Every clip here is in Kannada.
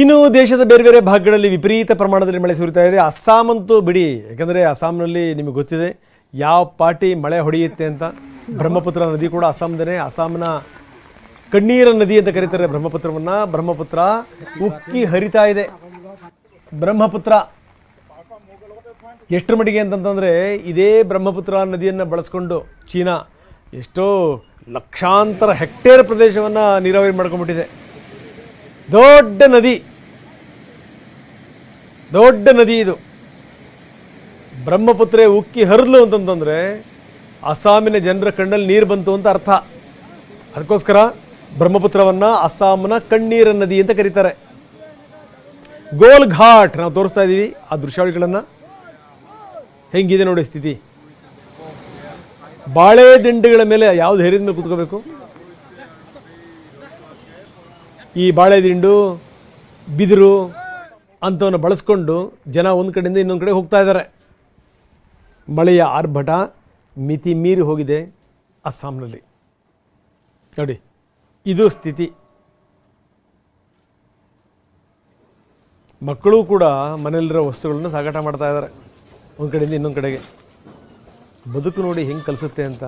ಇನ್ನು ದೇಶದ ಬೇರೆ ಬೇರೆ ಭಾಗಗಳಲ್ಲಿ ವಿಪರೀತ ಪ್ರಮಾಣದಲ್ಲಿ ಮಳೆ ಸುರಿತಾ ಇದೆ. ಅಸ್ಸಾಂ ಅಂತೂ ಬಿಡಿ, ಯಾಕಂದರೆ ಅಸ್ಸಾಂನಲ್ಲಿ ನಿಮಗೆ ಗೊತ್ತಿದೆ ಯಾವ ಪಾರ್ಟಿ ಮಳೆ ಹೊಡೆಯುತ್ತೆ ಅಂತ. ಬ್ರಹ್ಮಪುತ್ರ ನದಿ ಕೂಡ ಅಸ್ಸಾಂದೇ ಅಸ್ಸಾಂನ ಕಣ್ಣೀರ ನದಿ ಅಂತ ಕರೀತಾರೆ ಬ್ರಹ್ಮಪುತ್ರವನ್ನು. ಬ್ರಹ್ಮಪುತ್ರ ಉಕ್ಕಿ ಹರಿತಾ ಇದೆ. ಬ್ರಹ್ಮಪುತ್ರ ಎಷ್ಟರ ಮಟ್ಟಿಗೆ ಅಂತಂತಂದರೆ ಇದೇ ಬ್ರಹ್ಮಪುತ್ರ ನದಿಯನ್ನು ಬಳಸ್ಕೊಂಡು ಚೀನಾ ಎಷ್ಟೋ ಲಕ್ಷಾಂತರ ಹೆಕ್ಟೇರ್ ಪ್ರದೇಶವನ್ನು ನೀರಾವರಿ ಮಾಡ್ಕೊಂಡ್ಬಿಟ್ಟಿದೆ. ದೊಡ್ಡ ನದಿ. ದೊಡ್ಡ ನದಿ ಇದು. ಬ್ರಹ್ಮಪುತ್ರೆ ಉಕ್ಕಿ ಹರಿದ್ಲು ಅಂತಂತಂದರೆ ಅಸ್ಸಾಮಿನ ಜನರ ಕಣ್ಣಲ್ಲಿ ನೀರು ಬಂತು ಅಂತ ಅರ್ಥ. ಅದಕ್ಕೋಸ್ಕರ ಬ್ರಹ್ಮಪುತ್ರವನ್ನು ಅಸ್ಸಾಂನ ಕಣ್ಣೀರ ನದಿ ಅಂತ ಕರೀತಾರೆ. ಗೋಲ್ ಘಾಟ್ ನಾವು ತೋರಿಸ್ತಾ ಇದ್ದೀವಿ ಆ ದೃಶ್ಯಾವಳಿಗಳನ್ನು. ಹೆಂಗಿದೆ ನೋಡಿ ಸ್ಥಿತಿ. ಬಾಳೆ ದಿಂಡುಗಳ ಮೇಲೆ ಯಾವ್ದು ಹೇರಿದ ಮೇಲೆ ಕೂತ್ಕೋಬೇಕು? ಈ ಬಾಳೆದಿಂಡು, ಬಿದಿರು ಅಂಥವನ್ನು ಬಳಸ್ಕೊಂಡು ಜನ ಒಂದು ಕಡೆಯಿಂದ ಇನ್ನೊಂದು ಕಡೆ ಹೋಗ್ತಾ ಇದ್ದಾರೆ. ಮಳೆಯ ಆರ್ಭಟ ಮಿತಿ ಮೀರಿ ಹೋಗಿದೆ ಅಸ್ಸಾಂನಲ್ಲಿ. ನೋಡಿ, ಇದು ಸ್ಥಿತಿ. ಮಕ್ಕಳು ಕೂಡ ಮನೆಯಲ್ಲಿರೋ ವಸ್ತುಗಳನ್ನು ಸಾಗಾಟ ಮಾಡ್ತಾ ಇದ್ದಾರೆ. ಒಂದು ಕಡೆಯಿಂದ ಇನ್ನೊಂದು ಕಡೆಗೆ. ಬದುಕು ನೋಡಿ ಹೆಂಗೆ ಕಲಿಸುತ್ತೆ ಅಂತ.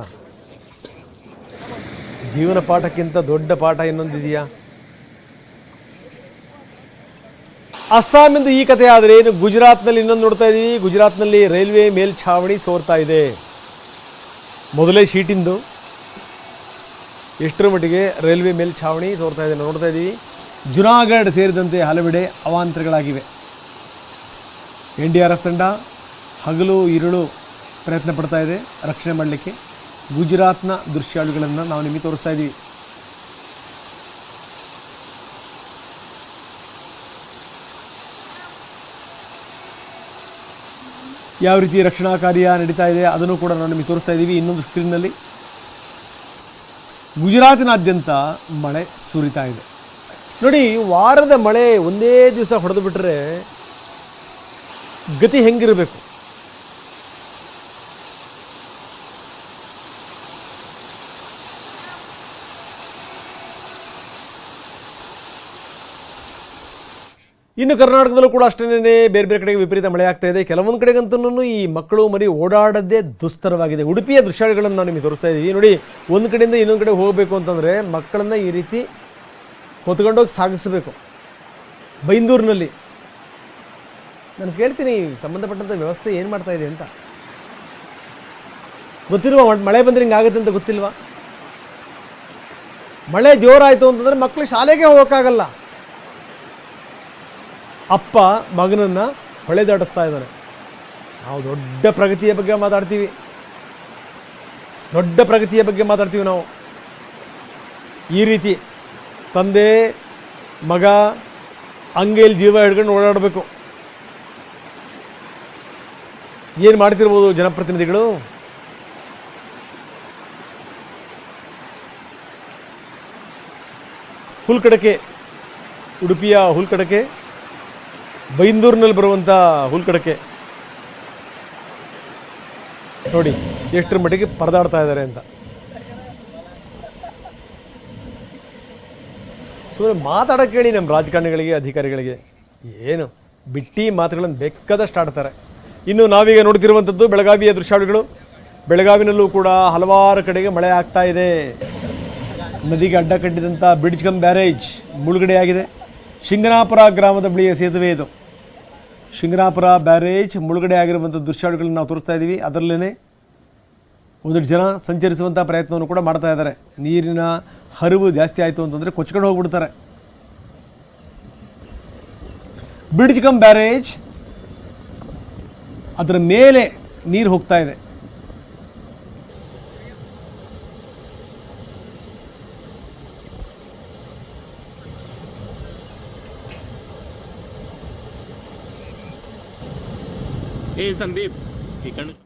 ಜೀವನ ಪಾಠಕ್ಕಿಂತ ದೊಡ್ಡ ಪಾಠ ಇನ್ನೊಂದಿದೆಯಾ? ಅಸ್ಸಾಮಿಂದ ಈ ಕಥೆ ಆದರೆ ಏನು ಗುಜರಾತ್ನಲ್ಲಿ ಇನ್ನೊಂದು ನೋಡ್ತಾ ಇದ್ದೀವಿ ಗುಜರಾತ್ನಲ್ಲಿ ರೈಲ್ವೆ ಮೇಲ್ಛಾವಣಿ ಸೋರ್ತಾ ಇದೆ. ಮೊದಲೇ ಶೀಟಿಂದು. ಎಷ್ಟರ ಮಟ್ಟಿಗೆ ರೈಲ್ವೆ ಮೇಲ್ಛಾವಣಿ ಸೋರ್ತಾ ಇದೆ ನೋಡ್ತಾ ಇದ್ದೀವಿ ಜುನಾಗಢ್ ಸೇರಿದಂತೆ ಹಲವೆಡೆ ಅವಾಂತರಗಳಾಗಿವೆ. ಎನ್ ಡಿ ಆರ್ ಎಫ್ ತಂಡ ಹಗಲು ಇರುಳು ಪ್ರಯತ್ನ ಪಡ್ತಾ ಇದೆ ರಕ್ಷಣೆ ಮಾಡಲಿಕ್ಕೆ. ಗುಜರಾತ್ನ ದೃಶ್ಯಾಳುಗಳನ್ನು ನಾವು ನಿಮಗೆ ತೋರಿಸ್ತಾ ಇದ್ದೀವಿ ಯಾವ ರೀತಿ ರಕ್ಷಣಾ ಕಾರ್ಯ ನಡೀತಾ ಇದೆ ಅದನ್ನು ಕೂಡ ನಾವು ನಿಮಗೆ ತೋರಿಸ್ತಾ ಇದ್ದೀವಿ. ಇನ್ನೊಂದು ಸ್ಕ್ರೀನ್ನಲ್ಲಿ ಗುಜರಾತಿನಾದ್ಯಂತ ಮಳೆ ಸುರಿತಾ ಇದೆ. ನೋಡಿ, ವಾರದ ಮಳೆ ಒಂದೇ ದಿವಸ ಹೊಡೆದು ಬಿಟ್ಟರೆ ಗತಿ ಹೆಂಗಿರಬೇಕು? ಇನ್ನು ಕರ್ನಾಟಕದಲ್ಲೂ ಕೂಡ ಅಷ್ಟೇನೆ ಬೇರೆ ಬೇರೆ ಕಡೆಗೆ ವಿಪರೀತ ಮಳೆ ಆಗ್ತಾ ಇದೆ. ಕೆಲವೊಂದು ಕಡೆಗಂತೂ ಈ ಮಕ್ಕಳು ಮರಿ ಓಡಾಡೋದೇ ದುಸ್ತರವಾಗಿದೆ. ಉಡುಪಿಯ ದೃಶ್ಯಗಳನ್ನು ನಾವು ನಿಮಗೆ ತೋರಿಸ್ತಾ ಇದ್ದೀವಿ ನೋಡಿ, ಒಂದು ಕಡೆಯಿಂದ ಇನ್ನೊಂದು ಕಡೆ ಹೋಗಬೇಕು ಅಂತಂದರೆ ಮಕ್ಕಳನ್ನ ಈ ರೀತಿ ಹೊತ್ಕೊಂಡೋಗಿ ಸಾಗಿಸಬೇಕು. ಬೈಂದೂರಿನಲ್ಲಿ. ನಾನು ಕೇಳ್ತೀನಿ ಸಂಬಂಧಪಟ್ಟಂಥ ವ್ಯವಸ್ಥೆ ಏನು ಮಾಡ್ತಾ ಇದೆ ಅಂತ. ಗೊತ್ತಿಲ್ವಾ, ಮಳೆ ಬಂದರೆ ಹಿಂಗಾಗುತ್ತೆ ಅಂತ ಗೊತ್ತಿಲ್ವಾ? ಮಳೆ ಜೋರಾಯಿತು ಅಂತಂದರೆ ಮಕ್ಕಳು ಶಾಲೆಗೆ ಹೋಗೋಕ್ಕಾಗಲ್ಲ. ಅಪ್ಪ ಮಗನನ್ನು ಹೊಳೆದಾಡಿಸ್ತಾ ಇದ್ದಾನೆ. ನಾವು ದೊಡ್ಡ ಪ್ರಗತಿಯ ಬಗ್ಗೆ ಮಾತಾಡ್ತೀವಿ. ದೊಡ್ಡ ಪ್ರಗತಿಯ ಬಗ್ಗೆ ಮಾತಾಡ್ತೀವಿ ನಾವು. ಈ ರೀತಿ ತಂದೆ, ಮಗ, ಅಂಗೈಲಿ ಜೀವ ಹಿಡ್ಕೊಂಡು ಓಡಾಡಬೇಕು. ಏನು ಮಾಡ್ತಿರ್ಬೋದು ಜನಪ್ರತಿನಿಧಿಗಳು? ಹುಲ್ಕಡಕೆ, ಉಡುಪಿಯ ಹುಲ್ಕಡಕೆ. ಬೈಂದೂರಿನಲ್ಲಿ ಬರುವಂಥ ಹುಲ್ಕಡಕ್ಕೆ ನೋಡಿ, ಎಷ್ಟರ ಮಟ್ಟಿಗೆ ಪರದಾಡ್ತಾ ಇದ್ದಾರೆ ಅಂತ. ಸುಮ್ಮನೆ ಮಾತಾಡೋಕೆ ಹೇಳಿ ನಮ್ಮ ರಾಜಕಾರಣಿಗಳಿಗೆ, ಅಧಿಕಾರಿಗಳಿಗೆ. ಏನು, ಬಿಟ್ಟಿ ಮಾತುಗಳನ್ನು ಬೇಕಾದಷ್ಟು ಆಡ್ತಾರೆ. ಇನ್ನು ನಾವೀಗ ನೋಡ್ತಿರುವಂಥದ್ದು ಬೆಳಗಾವಿಯ ದೃಶ್ಯಾವಳಿಗಳು. ಬೆಳಗಾವಿನಲ್ಲೂ ಕೂಡ ಹಲವಾರು ಕಡೆಗೆ ಮಳೆ ಆಗ್ತಾ ಇದೆ. ನದಿಗೆ ಅಡ್ಡ ಕಟ್ಟಿದಂಥ ಬ್ರಿಡ್ಜ್ ಕಮ್ ಬ್ಯಾರೇಜ್ ಮುಳುಗಡೆಯಾಗಿದೆ. ಶಿಂಗನಾಪುರ ಗ್ರಾಮದ ಬಳಿಯ ಸೇತುವೆ ಇದು. ಶಿಂಗನಾಪುರ ಬ್ಯಾರೇಜ್ ಮುಳುಗಡೆ ಆಗಿರುವಂಥ ದೃಶ್ಯಾವಳಿಗಳನ್ನು ನಾವು ತೋರಿಸ್ತಾ ಇದ್ದೀವಿ ಅದರಲ್ಲೇ ಒಂದಷ್ಟು ಜನ ಸಂಚರಿಸುವಂಥ ಪ್ರಯತ್ನವನ್ನು ಕೂಡ ಮಾಡ್ತಾ ಇದ್ದಾರೆ. ನೀರಿನ ಹರಿವು ಜಾಸ್ತಿ ಆಯಿತು ಅಂತಂದರೆ ಕೊಚ್ಕೊಂಡು ಹೋಗ್ಬಿಡ್ತಾರೆ. ಬ್ರಿಡ್ಜ್ ಕಮ್ ಬ್ಯಾರೇಜ್ ಅದರ ಮೇಲೆ ನೀರು ಹೋಗ್ತಾ ಇದೆ. ए संदीप इकडनं